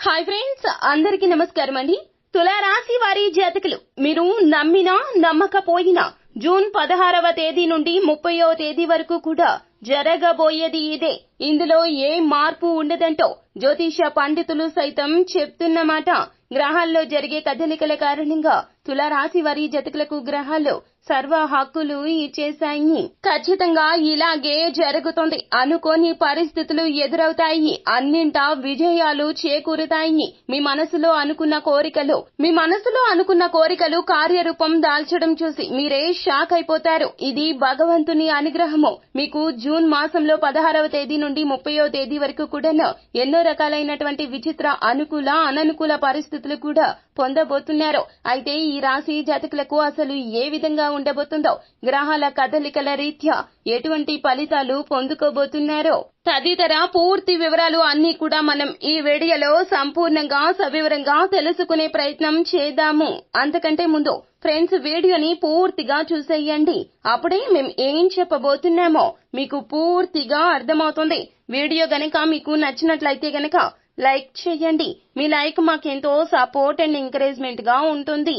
Hi friends అందరికీ నమస్కారం అండి. తులారాశి వారి జాతకులు మీరు నమ్మినా నమ్మకపోయినా జూన్ పదహారవ తేదీ నుండి ముప్పయో తేదీ వరకు కూడా జరగబోయేది ఇదే. ఇందులో ఏ మార్పు ఉండదంటో జ్యోతిష పండితులు సైతం చెప్తున్నమాట. గ్రహాల్లో జరిగే కదలికల కారణంగా తులారాశి వారి జతకులకు గ్రహాలు సర్వ హక్కులు ఇచ్చేశాయి. ఖచ్చితంగా ఇలాగే జరుగుతుంది అనుకోని పరిస్థితులు ఎదురవుతాయి. అన్నింటా విజయాలు చేకూరుతాయి. మీ మనసులో అనుకున్న కోరికలు మీ మనసులో అనుకున్న కోరికలు కార్యరూపం దాల్చడం చూసి మీరే షాక్ అయిపోతారు. ఇది భగవంతుని అనుగ్రహము. మీకు జూన్ మాసంలో పదహారవ తేదీ నుండి ముప్పయో తేదీ వరకు కూడా ఎన్నో రకాలైనటువంటి విచిత్ర అనుకూల అననుకూల పరిస్థితులు కూడా పొందబోతున్నారు. అయితే ఈ రాశి జాతకులకు అసలు ఏ విధంగా ఉండబోతుందో? గ్రహాల కదలికల రీత్యా ఎటువంటి ఫలితాలు పొందుకోబోతున్నారో? తదితర పూర్తి వివరాలు అన్ని కూడా మనం ఈ వీడియోలో సంపూర్ణంగా సవివరంగా తెలుసుకునే ప్రయత్నం చేద్దాము. అంతకంటే ముందు ఫ్రెండ్స్ వీడియోని పూర్తిగా చూసేయండి. అప్పుడే మేము ఏం చెప్పబోతున్నామో మీకు పూర్తిగా అర్థమవుతుంది. వీడియో గనక మీకు నచ్చినట్లయితే గనక లైక్ చేయండి. మీ లైక్ మాకెంతో సపోర్ట్ అండ్ ఎంకరేజ్మెంట్గా ఉంటుంది.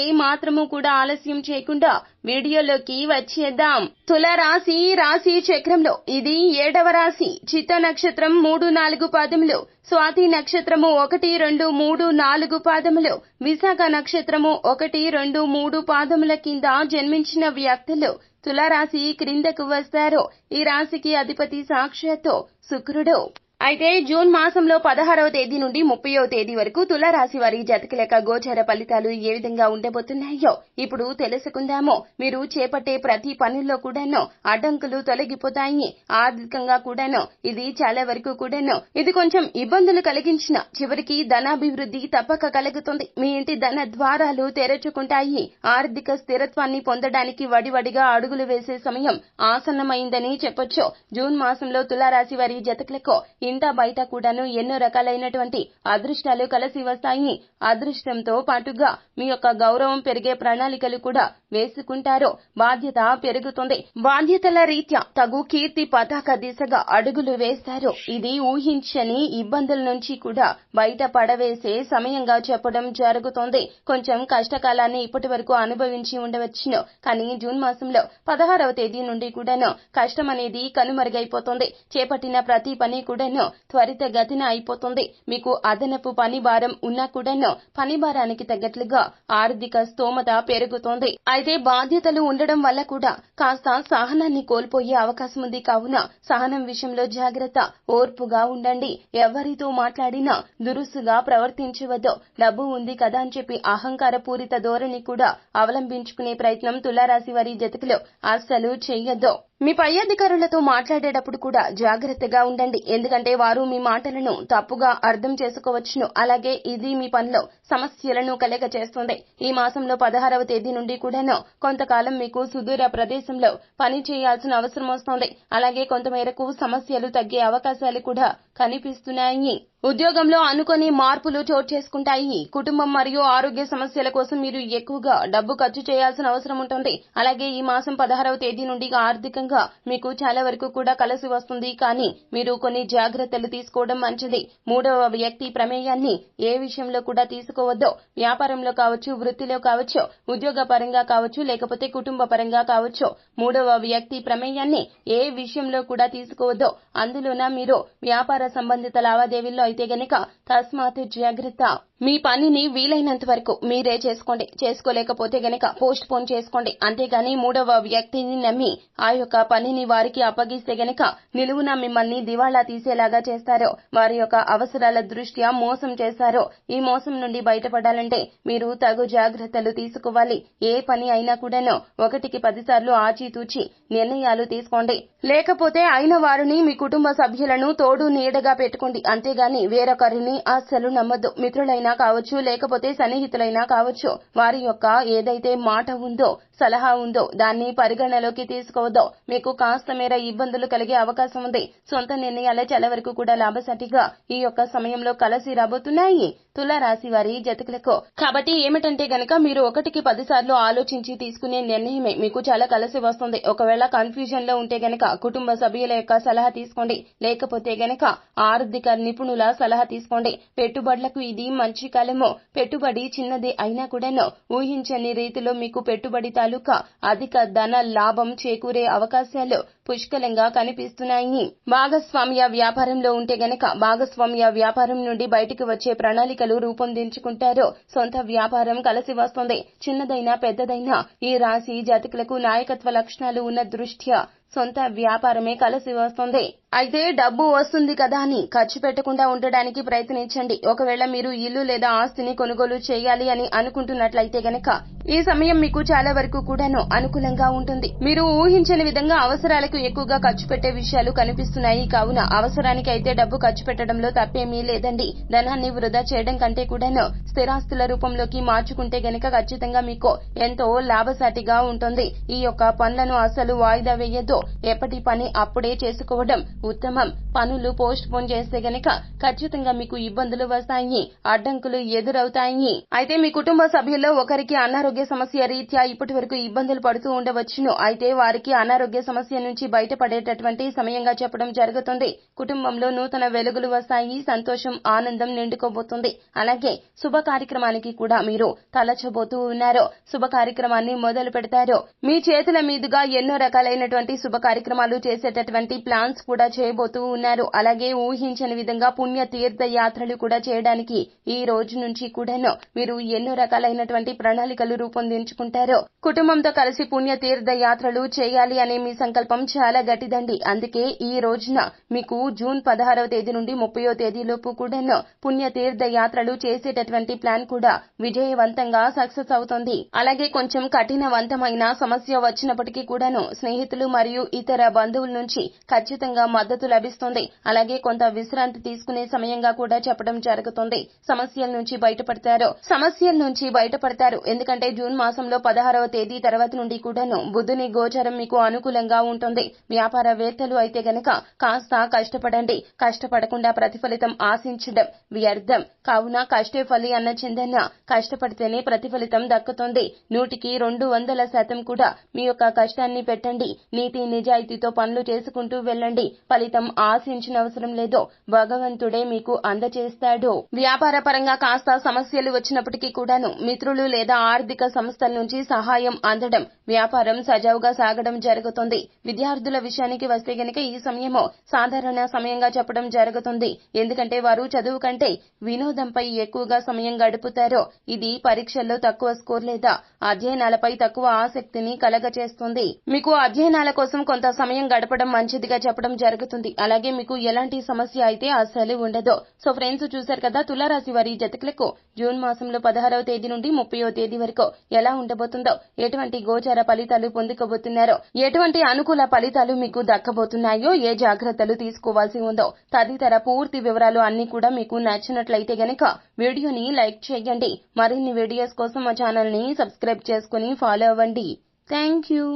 ఏ మాత్రము కూడా ఆలస్యం చేయకుండా వీడియోలోకి వచ్చేద్దాం. తుల రాశి రాశి చక్రంలో ఇది ఏడవ రాశి. చిత్త నక్షత్రం మూడు నాలుగు పాదములు. స్వాతి నక్షత్రము ఒకటి రెండు మూడు నాలుగు పాదములు. విశాఖ నక్షత్రము ఒకటి రెండు మూడు పాదముల కింద జన్మించిన వ్యక్తులు తులారాశి క్రిందకు వస్తారు. ఈ రాశికి అధిపతి సాక్షాత్తు శుక్రుడు. అయితే జూన్ మాసంలో పదహారవ తేదీ నుండి ముప్పయో తేదీ వరకు తులారాశి వారి జతకలేక లెక్క గోచర ఫలితాలు ఏ విధంగా ఉండబోతున్నాయో ఇప్పుడు తెలుసుకుందాము. మీరు చేపట్టే ప్రతి పనుల్లో కూడాను అడ్డంకులు తొలగిపోతాయి. ఆర్థికంగా కూడాను ఇది చాలా వరకు కూడాను ఇది కొంచెం ఇబ్బందులు కలిగించిన చివరికి ధనాభివృద్ధి తప్పక కలుగుతుంది. మీ ఇంటి ధన ద్వారాలు తెరచుకుంటాయి. ఆర్థిక స్థిరత్వాన్ని పొందడానికి వడివడిగా అడుగులు వేసే సమయం ఆసన్నమైందని చెప్పొచ్చు. జూన్ మాసంలో తులారాశి వారి జతకులకు ఇంట బయట కూడాను ఎన్నో రకాలైనటువంటి అదృష్టాలు కలిసి వస్తాయి. అదృష్టంతో పాటుగా మీ యొక్క గౌరవం పెరిగే ప్రణాళికలు కూడా వేసుకుంటారో. బాధ్యత పెరుగుతుంది. బాధ్యతల రీత్యా తగు కీర్తి పతాక దిశగా అడుగులు వేస్తారు. ఇది ఊహించని ఇబ్బందుల నుంచి కూడా బయట పడవేసే సమయంగా చెప్పడం జరుగుతోంది. కొంచెం కష్టకాలాన్ని ఇప్పటి వరకు అనుభవించి ఉండవచ్చును. కానీ జూన్ మాసంలో పదహారవ తేదీ నుండి కూడాను కష్టం అనేది కనుమరుగైపోతుంది. చేపట్టిన ప్రతి పని కూడాను త్వరితగతిన అయిపోతుంది. మీకు అదనపు పని భారం ఉన్నా కూడాను పని భారానికి తగ్గట్లుగా ఆర్థిక స్తోమత పెరుగుతోంది. అయితే బాధ్యతలు ఉండడం వల్ల కూడా కాస్త సహనాన్ని కోల్పోయే అవకాశం ఉంది. కావున సహనం విషయంలో జాగ్రత్త ఓర్పుగా ఉండండి. ఎవరితో మాట్లాడినా దురుసుగా ప్రవర్తించవద్దు. డబ్బు ఉంది కదా అని చెప్పి అహంకార పూరిత ధోరణి కూడా అవలంబించుకునే ప్రయత్నం తులారాశి వారి జతకులు అస్సలు చేయొద్దు. మీ పై అధికారులతో మాట్లాడేటప్పుడు కూడా జాగ్రత్తగా ఉండండి. ఎందుకంటే వారు మీ మాటలను తప్పుగా అర్థం చేసుకోవచ్చును. అలాగే ఇది మీ పనిలో సమస్యలను కలగ చేస్తుంది ఈ మాసంలో పదహారవ తేదీ నుండి కూడాను కొంతకాలం మీకు సుదూర ప్రదేశంలో పని చేయాల్సిన అవసరం వస్తోంది. అలాగే కొంతమేరకు సమస్యలు తగ్గే అవకాశాలు కూడా కనిపిస్తున్నాయి. ఉద్యోగంలో అనుకోని మార్పులు చోటు చేసుకుంటాయి. కుటుంబం మరియు ఆరోగ్య సమస్యల కోసం మీరు ఎక్కువగా డబ్బు ఖర్చు చేయాల్సిన అవసరం ఉంటుంది. అలాగే ఈ మాసం పదహారవ తేదీ నుండి ఆర్థికంగా మీకు చాలా వరకు కూడా కలిసి వస్తుంది. కానీ మీరు కొన్ని జాగ్రత్తలు తీసుకోవడం మంచిది. మూడవ వ్యక్తి ప్రమేయాన్ని ఏ విషయంలో కూడా తీసుకోవద్దు. వ్యాపారంలో కావచ్చు వృత్తిలో కావచ్చు ఉద్యోగ పరంగా కావచ్చు లేకపోతే కుటుంబ పరంగా కావచ్చు. మూడవ వ్యక్తి ప్రమేయాన్ని ఏ విషయంలో కూడా తీసుకోవద్దు. అందులోన మీరు వ్యాపార సంబంధిత లావాదేవీల్లో అయితే గనక తస్మాత్ జాగ్రత్త. మీ పనిని వీలైనంత వరకు మీరే చేసుకోండి. చేసుకోలేకపోతే గనక పోస్ట్ పోన్ చేసుకోండి. అంతేగాని మూడవ వ్యక్తిని నమ్మి ఆ యొక్క పనిని వారికి అప్పగిస్తే గనక నిలువున మిమ్మల్ని దివాళా తీసేలాగా చేస్తారో వారి యొక్క అవసరాల దృష్ట్యా మోసం చేస్తారో ఈ మోసం నుండి బయటపడాలంటే మీరు తగు జాగ్రత్తలు తీసుకోవాలి. ఏ పని అయినా కూడాను ఒకటికి పదిసార్లు ఆచితూచి నిర్ణయాలు తీసుకోండి. లేకపోతే అయిన వారిని మీ కుటుంబ సభ్యులను తోడు నీడగా పెట్టుకోండి. అంతేగాని వేరొకరిని అస్సలు నమ్మద్దు. మిత్రులైన కావచ్చు లేకపోతే సన్నిహితులైనా కావచ్చు వారి యొక్క ఏదైతే మాట ఉందో సలహా ఉందో దాన్ని పరిగణలోకి తీసుకోవద్దు మీకు కాస్త మేర ఇబ్బందులు కలిగే అవకాశం ఉంది. సొంత నిర్ణయాలే చాలా వరకు కూడా లాభసాటిగా ఈ యొక్క సమయంలో కలసి రాబోతున్నాయి. తులారాశి వారి జతకులకు. కాబట్టి ఏమిటంటే గనక మీరు ఒకటికి పదిసార్లు ఆలోచించి తీసుకునే నిర్ణయమే. మీకు చాలా కలిసి వస్తుంది. ఒకవేళ కన్ఫ్యూజన్లో ఉంటే గనక కుటుంబ సభ్యుల యొక్క సలహా తీసుకోండి. లేకపోతే గనక ఆర్థిక నిపుణుల సలహా తీసుకోండి. పెట్టుబడులకు ఇది మంచి కాలము. పెట్టుబడి చిన్నది అయినా కూడాను ఊహించని రీతిలో మీకు పెట్టుబడి తాలూకా అధిక ధన లాభం చేకూరే అవకాశాలు పుష్కలంగా కనిపిస్తున్నాయి. భాగస్వామ్య వ్యాపారంలో ఉంటే గనక భాగస్వామ్య వ్యాపారం నుండి బయటకు వచ్చే ప్రణాళికలు రూపొందించుకుంటారు. సొంత వ్యాపారం కలిసి వస్తుంది. చిన్నదైనా పెద్దదైనా ఈ రాశి జాతకులకు నాయకత్వ లక్షణాలు ఉన్న దృష్ట్యా సొంత వ్యాపారమే కలిసి వస్తుంది. అయితే డబ్బు వస్తుంది కదా అని ఖర్చు పెట్టకుండా ఉండడానికి ప్రయత్నించండి. ఒకవేళ మీరు ఇల్లు లేదా ఆస్తిని కొనుగోలు చేయాలి అని అనుకుంటున్నట్లయితే గనక ఈ సమయం మీకు చాలా వరకు కూడాను అనుకూలంగా ఉంటుంది. మీరు ఊహించని విధంగా అవసరాలకు ఎక్కువగా ఖర్చు పెట్టే విషయాలు కనిపిస్తున్నాయి. కావున అవసరానికి అయితే డబ్బు ఖర్చు పెట్టడంలో తప్పేమీ లేదండి. ధనాన్ని వృధా చేయడం కంటే కూడాను స్థిరాస్తుల రూపంలోకి మార్చుకుంటే గనక ఖచ్చితంగా మీకు ఎంతో లాభసాటిగా ఉంటుంది. ఈ యొక్క పనులను అసలు వాయిదా వేయద్దు. ఎప్పటి పని అప్పుడే చేసుకోవడం उत्तमम्। పనులు పోస్ట్ పోన్ చేస్తే గనక ఖచ్చితంగా మీకు ఇబ్బందులు వస్తాయి అడ్డంకులు ఎదురవుతాయి. అయితే మీ కుటుంబ సభ్యుల్లో ఒకరికి అనారోగ్య సమస్య రీత్యా ఇప్పటి వరకు ఇబ్బందులు పడుతూ ఉండవచ్చును. అయితే వారికి అనారోగ్య సమస్య నుంచి బయటపడేటటువంటి సమయంగా చెప్పడం జరుగుతుంది. కుటుంబంలో నూతన వెలుగులు వస్తాయి సంతోషం ఆనందం నిండుకోబోతుంది. అలాగే శుభ కార్యక్రమానికి కూడా మీరు తలచబోతూ ఉన్నారు. శుభ కార్యక్రమాన్ని మొదలు పెడతారు. మీ చేతుల మీదుగా ఎన్నో రకాలైనటువంటి శుభ కార్యక్రమాలు చేసేటటువంటి ప్లాన్స్ కూడా చేయబోతూ ఉన్నారు. అలాగే ఊహించని విధంగా పుణ్య తీర్థయాత్రలు కూడా చేయడానికి ఈ రోజు నుంచి కూడాను మీరు ఎన్నో రకాలైనటువంటి ప్రణాళికలు రూపొందించుకుంటారు. కుటుంబంతో కలిసి పుణ్య తీర్థ యాత్రలు చేయాలి అనే మీ సంకల్పం చాలా గట్టిదండి. అందుకే ఈ రోజున మీకు జూన్ పదహారవ తేదీ నుండి ముప్పయో తేదీలోపు కూడాను పుణ్య తీర్థ యాత్రలు చేసేటటువంటి ప్లాన్ కూడా విజయవంతంగా సక్సెస్ అవుతుంది. అలాగే కొంచెం కఠినవంతమైన సమస్య వచ్చినప్పటికీ కూడాను స్నేహితులు మరియు ఇతర బంధువుల నుంచి ఖచ్చితంగా మద్దతు లభిస్తుంది. అలాగే కొంత విశ్రాంతి తీసుకునే సమయంగా కూడా చెప్పడం జరుగుతుంది. సమస్యల నుంచి బయటపడతారు. సమస్యల నుంచి బయటపడతారు. ఎందుకంటే జూన్ మాసంలో పదహారవ తేదీ తర్వాత నుండి కూడాను బుధుని గోచరం మీకు అనుకూలంగా ఉంటుంది. వ్యాపారవేత్తలు అయితే గనక కాస్త కష్టపడండి. కష్టపడకుండా ప్రతిఫలితం ఆశించడం వ్యర్థం. కావున కష్టే ఫలి అన్న చిందన్న కష్టపడితేనే ప్రతిఫలితం దక్కుతుంది. నూటికి రెండు వందల శాతం కూడా మీ యొక్క కష్టాన్ని పెట్టండి. నీతి నిజాయితీతో పనులు చేసుకుంటూ వెళ్ళండి. ఫలితం ఆశ అవసరం లేదు. భగవంతుడే మీకు అందజేస్తాడు వ్యాపార పరంగా కాస్త సమస్యలు వచ్చినప్పటికీ కూడాను మిత్రులు లేదా ఆర్థిక సంస్థల నుంచి సహాయం అందడం వ్యాపారం సజావుగా సాగడం జరుగుతుంది. విద్యార్థుల విషయానికి వస్తే గనక ఈ సమయము సాధారణ సమయంగా చెప్పడం జరుగుతుంది. ఎందుకంటే వారు చదువు కంటే వినోదంపై ఎక్కువగా సమయం గడుపుతారో. ఇది పరీక్షల్లో తక్కువ స్కోర్ లేదా అధ్యయనాలపై తక్కువ ఆసక్తిని కలగచేస్తుంది మీకు అధ్యయనాల కోసం కొంత సమయం గడపడం మంచిదిగా చెప్పడం జరుగుతుంది. అలాగే మీకు ఎలాంటి సమస్య అయితే అస్సలు ఉండదు. సో ఫ్రెండ్స్ చూశారు కదా తులారాశి వారి జతకులకు జూన్ మాసంలో పదహారవ తేదీ నుండి ముప్పయో తేదీ వరకు ఎలా ఉండబోతుందో ఎటువంటి గోచార ఫలితాలు పొందుకోబోతున్నారో ఎటువంటి అనుకూల ఫలితాలు మీకు దక్కబోతున్నాయో ఏ జాగ్రత్తలు తీసుకోవాల్సి ఉందో తదితర పూర్తి వివరాలు అన్ని కూడా మీకు నచ్చినట్లయితే గనక వీడియోని లైక్ చేయండి. మరిన్ని వీడియోస్ కోసం మా ఛానల్ని సబ్స్క్రైబ్ చేసుకుని ఫాలో అవ్వండి. Thank you.